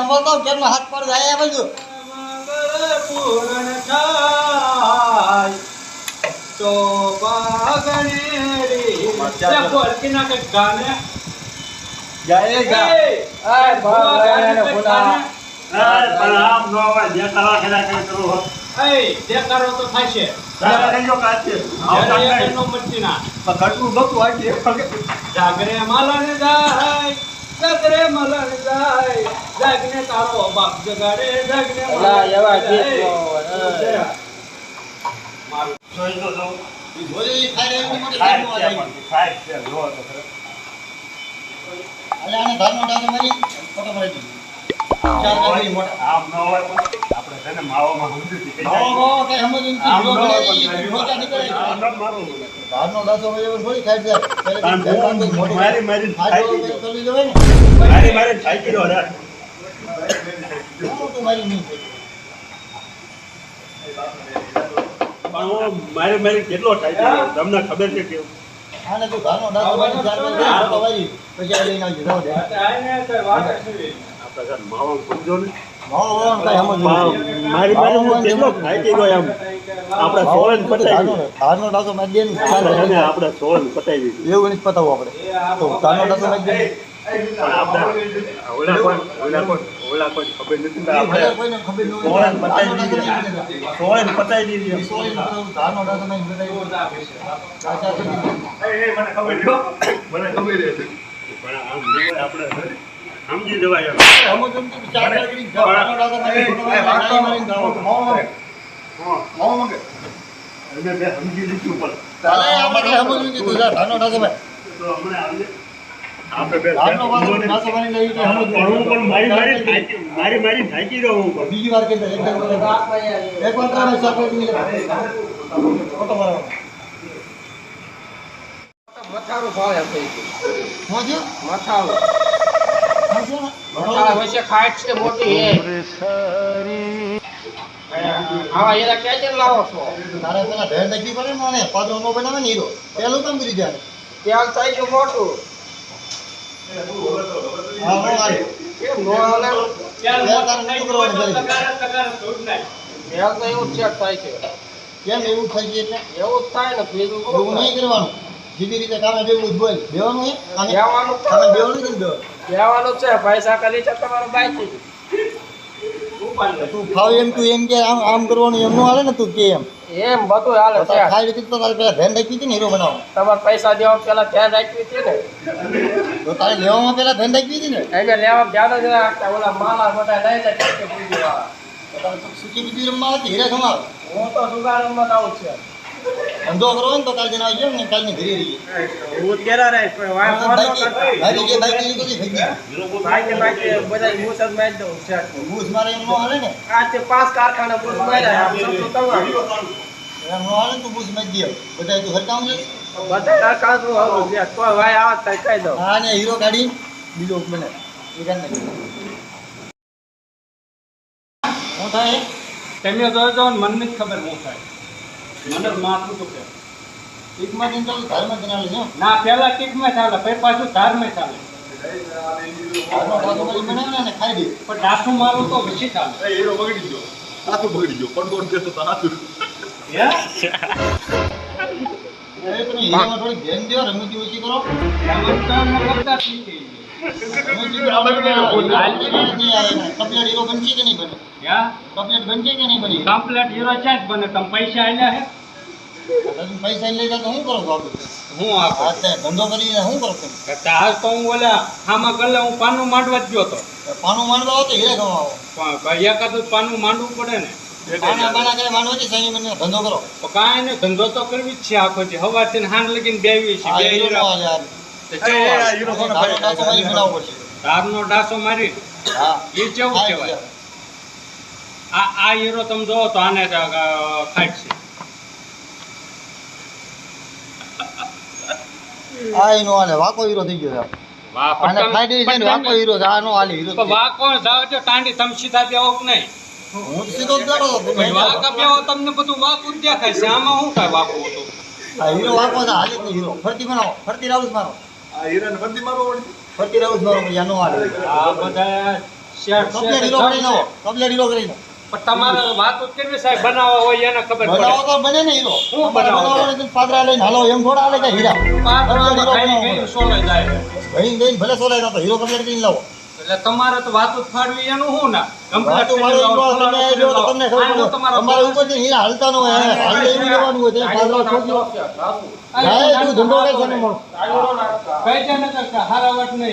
જાય અહીંયા જન્મ હાથ પર જાય બાજુ મંગળ થાય તો ગાને બાગણ ગાને. નો કઈ જો કાચે. આવતા જ્યારે નહીં. એનો મટકી ના જાગરે જાય જાગરે મલન જાય જાગને તારો બાપ જગાડે જાગને અલા, એવા ગીત મારું જોઈ તો જવું. ખાઈ રહી મોટી સાહેબ છે જુઓ તો ખરા. અલે આને ઘરનો ડાકો મારી ફોટો પડાવી ચાર મોટા આમ ન હોય પણ માવામાં કઈ નથી. મારી થોડી ખાઈ જાય. મારી ગયો રે. નહીં થાય. કેટલો થાકી તમને ખબર છે કેવું આને તું ઘરનો દાદો. પછી આ લઈને આવજે. મારી મારી હું કેટલો થાકી ગયો એમ? આપણે સોળન દે ને આપણે સોળન પતાવી એવું નથી પતાવું આપણે. તો ઘરનો ડાકો મારી દે પણ આપણે ઓલા કોઈ ઓલા કોઈ ઓલા કોઈ ખબર નથી આપણે કોઈને ખબર ન હોય. સોળન ઘરનો પતાવી ડાકો મારી દે. દીધી સોળન પતાવી દીધી. એમ. સોળી નો પતાવું, ઘરનો ડાકો મારી બતાવ્યો. ચાચા તો દીધું. મને ખબર છે. મને ખબર છે. પણ આમ આપણે સમજી જવાય સમજી લીધું પણ મારી. મારી. થાકી બીજી વાર મારવાનો. મથાળું ભાવે એમ થઈ ગયું. હું થયું? મથાળું હું થયું ને? મથાળા વચ્ચે ખાટ છે મોટી આવા એરા ક્યાં લાવો છો તારે પેલા ભેળ નાખવી પડે ને આને, પાદરો નો બનાવે ને હીરો. પેલું કેમ કરી જાય? તેલ થઈ ગયું મોટું હા, હું કેમ નો હાલે ચાલ, બે નહીં કરવાનું મોટો જલ્દી. તગારા તગારા તેલ તો એવું જ ચેક થાય છે કેમ એવું થાય છે એટલે? એવું જ થાય ને એવું નહીં કરવાનું સીધી રીતે કામે જેવું જ બોલ દેવાનું હે કામે દેવાનું કામે દેવાનું નથી ને બેવાનું. છે પૈસા કરી છે તમારો બાઈક તું ફાવે એમ તું એમ કે આમ આમ કરવાનું એમ નું હાલે ને તું કે એમ. એમ બધું હાલે છે. ખાઈ રીતે તો તારે પેલા ધ્યાન રાખી હતી ને હીરો બનાવો તમારે પૈસા દેવા પેલા ધ્યાન રાખવી હતી ને. તો તારે લેવામાં પેલા ધ્યાન રાખી હતી ને? એને લેવા ધ્યાન જ રાખતા ઓલા માલા બધા લઈ જાય ટેકે પૂજી વાળા. તો તારે તો બીજી રમવા હતી હીરા ખમાવ હું તો સુગારમાં આવું છે. ધંધો કરો ને તો કાલ જઈને આવી જાવ ને ઘરે રહીએ. હું કેરા રહે વાય ફોન ન બાઈક કરતો મારી બધા દઉં છે. મારે એમ નો હાલે ને? આજે પાંચ કારખાના બુસ માર્યા એમ નો હાલે તું બૂસ મારી દે. બધા તું બધા આ દઉં. હા ને હીરો કાઢી બીજો બને એ હું થાય? તમે જોજો મને ખબર શું થાય. મને માથું દુખે. ચાલુ ધારમાં ના ચાલે પછી પાછું ધારમાં ચાલે. દે. પણ ડાસું મારું તો પછી ચાલે. બગડી ગયો. હાથું બગડી ગયો. કોણ કહેતો હાથું હીરામાં થોડીક ધ્યાન દ્યો રમૂજી ઓછી કરો. એમાં તો કરતા શીખી હે આ આમાં ગલે હું? પાનું માંડવા જ ગયો તો પાનું માંડવા તો. હીરા કમાવો પણ એકાદું પાનું માંડવું પડે ને. ધંધો કરો કાંઈ ને ધંધો તો કરવી જ છે આખો છે હવારથી ને હાંજ લગીને બેવી છે. આ ધારનો ડાસો મારી એ કેવું કહેવાય? આ આ હીરો તમે જોવો તો આને છે આ નો વાકો હીરો થઈ ગયો આને દે છે વાકો હીરો છે. આ નો હીરો પણ કોણ જાવ જો તાંડી તમે સીધા બેહો કે નહીં? હું સીધો બેઠો હતો. પછી બેહો તમને બધું વાકું જ દેખાય છે? આમાં શું કાંઈ વાકું હતું હીરો વાકો હાલે હીરો. ફરતી બનાવો ફરતી રાઉસ મારો. આ હીરાને ફરતી મારો નો આ બધા પણ તમારે વાતો જ સાહેબ બનાવવા હોય એને ખબર બનાવો તો બને ને હીરો. હું બનાવો? પાદરા લઈને હાલો એમ થોડા હાલે કે હીરા. પાત્રમાં કમ્પ્લેટ હીરો ખાઈ બનાવવાનો. ગઈ સોલે જાય. ભાઈ ગઈને ભલે સોલાય ના તો હીરો કમ્પ્લેટ કરીને લાવો. એટલે તમારે તો વાતો જ ફાડવી એનું શું ના? કમ્પ્લેટ તમે જો તો તમને ખબર. તમારા ઉપરથી હીરા હાલતા નો હોય હાલે એવું લેવાનું હોય તો પાદરા છોકરો જાય તું ધંધો કરે છે ને મળો કઈ ને વટ નહીં.